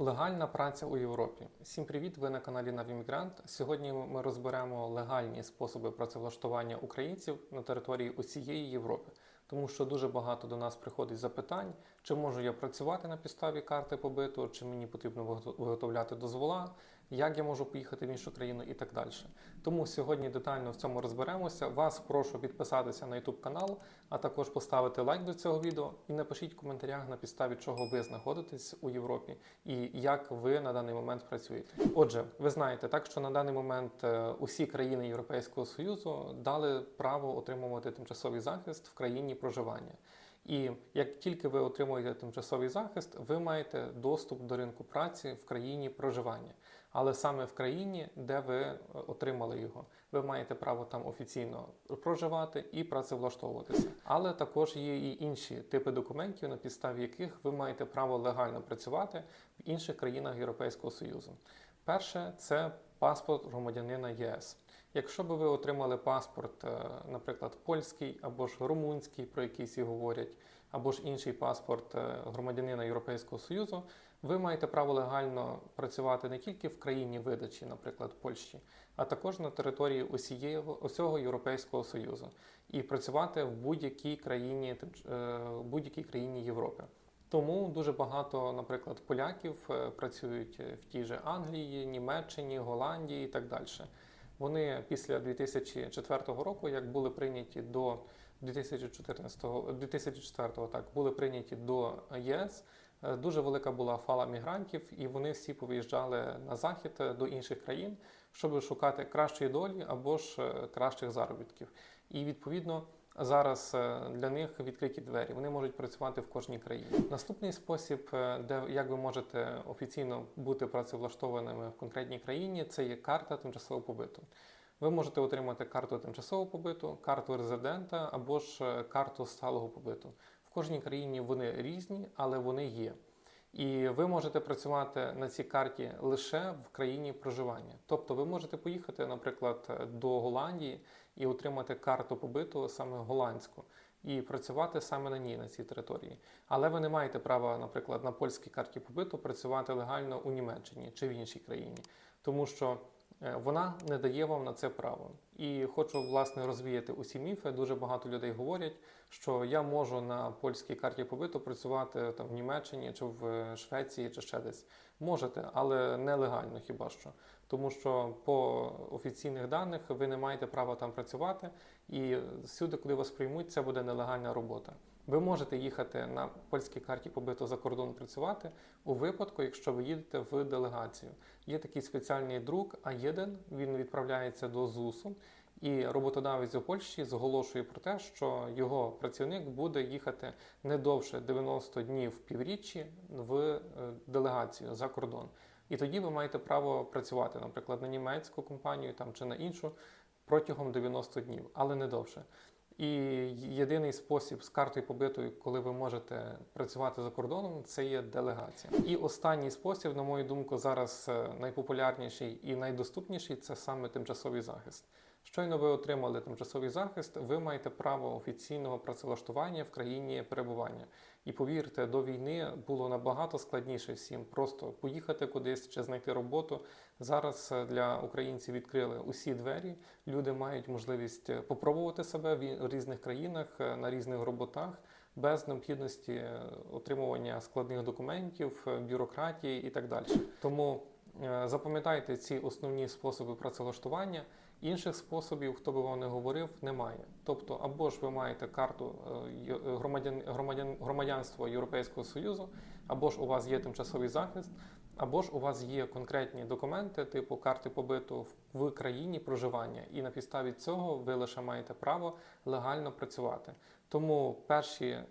Легальна праця у Європі. Всім привіт! Ви на каналі Навімігрант. Сьогодні ми розберемо легальні способи працевлаштування українців на території усієї Європи, тому що дуже багато до нас приходить запитань, чи можу я працювати на підставі карти побиту, чи мені потрібно виготов- виготовляти дозвола, як я можу поїхати в іншу країну і так далі. Тому сьогодні детально в цьому розберемося. Вас прошу підписатися на YouTube канал, а також поставити лайк до цього відео і напишіть в коментарях на підставі чого ви знаходитесь у Європі і як ви на даний момент працюєте. Отже, ви знаєте, так що на даний момент е, усі країни Європейського Союзу дали право отримувати тимчасовий захист в країні проживання. І як тільки ви отримуєте тимчасовий захист, ви маєте доступ до ринку праці в країні проживання, але саме в країні, де ви е, отримали його, ви маєте право там офіційно проживати і працевлаштовуватися. Але також є і інші типи документів, на підставі яких ви маєте право легально працювати в інших країнах Європейського Союзу. Перше це паспорт громадянина ЄС. Якщо би ви отримали паспорт, е, наприклад, польський або ж румунський, про який всі говорять, або ж інший паспорт е, громадянина Європейського Союзу, ви маєте право легально працювати не тільки в країні видачі, наприклад, Польщі, а також на території усієї усього Європейського Союзу і працювати в будь-якій країні, е, будь-якій країні Європи. Тому дуже багато, наприклад, поляків працюють в тій же Англії, Німеччині, Голландії і так далі. Вони після 2004 року, як були прийняті до 2014, 2004 так, були прийняті до ЄС, е, дуже велика була фала мігрантів, і вони всі повиїжджали на захід е, до інших країн, щоб шукати кращої долі або ж е, кращих заробітків. І відповідно зараз е, для них відкриті двері. Вони можуть працювати в кожній країні. Наступний спосіб, е, де як ви можете офіційно бути працевлаштованими в конкретній країні, це є карта тимчасового побиту. Ви можете отримати карту тимчасового побиту, карту резидента або ж е, карту сталого побиту. В кожній країні вони різні, але вони є. І ви можете працювати на цій карті лише в країні проживання. Тобто ви можете поїхати, наприклад, до Голландії і отримати карту побиту саме голландську, і працювати саме на ній, на цій території. Але ви не маєте права, наприклад, на польській карті побиту працювати легально у Німеччині чи в іншій країні, тому що вона не дає вам на це право. І хочу власне розвіяти усі міфи. Дуже багато людей говорять, що я можу на польській карті побиту працювати там в Німеччині чи в Швеції чи ще десь. Можете, але нелегально хіба що. Тому що по офіційних даних ви не маєте права там працювати, і всюди, куди вас приймуть, це буде нелегальна робота. Ви можете їхати на польській карті побиту за кордон працювати у випадку, якщо ви їдете в делегацію. Є такий спеціальний друк А1, він відправляється до ЗУСу, і роботодавець у Польщі зголошує про те, що його працівник буде їхати не довше 90 днів півріччі в е, делегацію за кордон. І тоді ви маєте право працювати, наприклад, на німецьку компанію там чи на іншу протягом 90 днів, але не довше. І єдиний спосіб з картою побитою, коли ви можете працювати за кордоном, це є делегація. І останній спосіб, на мою думку, зараз е, найпопулярніший і найдоступніший це саме тимчасовий захист. Щойно ви отримали тимчасовий захист, ви маєте право офіційного працевлаштування в країні перебування. І повірте, до війни було набагато складніше всім просто поїхати кудись чи знайти роботу. Зараз е, для українців відкрили усі двері. Люди мають можливість е, попробувати себе в різних країнах е, на різних роботах без необхідності отримування складних документів, бюрократії і так далі. Тому запам'ятайте ці основні способи працевлаштування. Інших способів, хто би вам не говорив, немає. Тобто, або ж ви маєте карту е, громадян, громадян, громадянства Європейського Союзу, або ж у вас є тимчасовий захист, або ж у вас є конкретні документи, типу карти побиту в- країні проживання, і на підставі цього ви лише маєте право легально працювати. Тому перші е,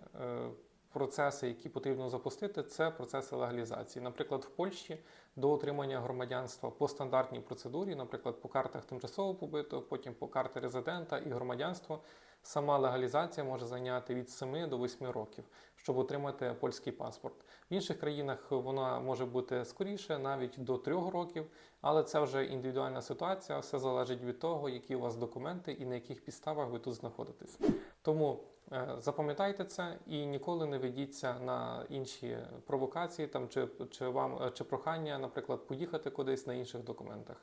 процеси, які потрібно запустити, це процеси легалізації. Наприклад, в Польщі до отримання громадянства по стандартній процедурі, наприклад, по картах тимчасового побиту, потім по карти резидента і громадянство. Сама легалізація може зайняти від 7 до 8 років, щоб отримати польський паспорт. В інших країнах вона може бути скоріше, навіть до 3 років, але це вже індивідуальна ситуація, все залежить від того, які у вас документи і на яких підставах ви тут знаходитесь. Тому Запам'ятайте це і ніколи не ведіться на інші провокації там, чи, чи, вам, е, чи прохання, наприклад, поїхати кудись на інших документах.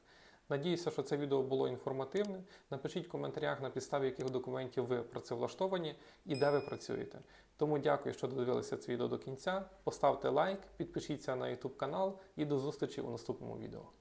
Надіюся, що це відео було інформативне. Напишіть в коментарях, на підставі яких документів ви працевлаштовані і де ви працюєте. Тому дякую, що додивилися це відео до кінця. Поставте лайк, підпишіться на YouTube канал і до зустрічі у наступному відео.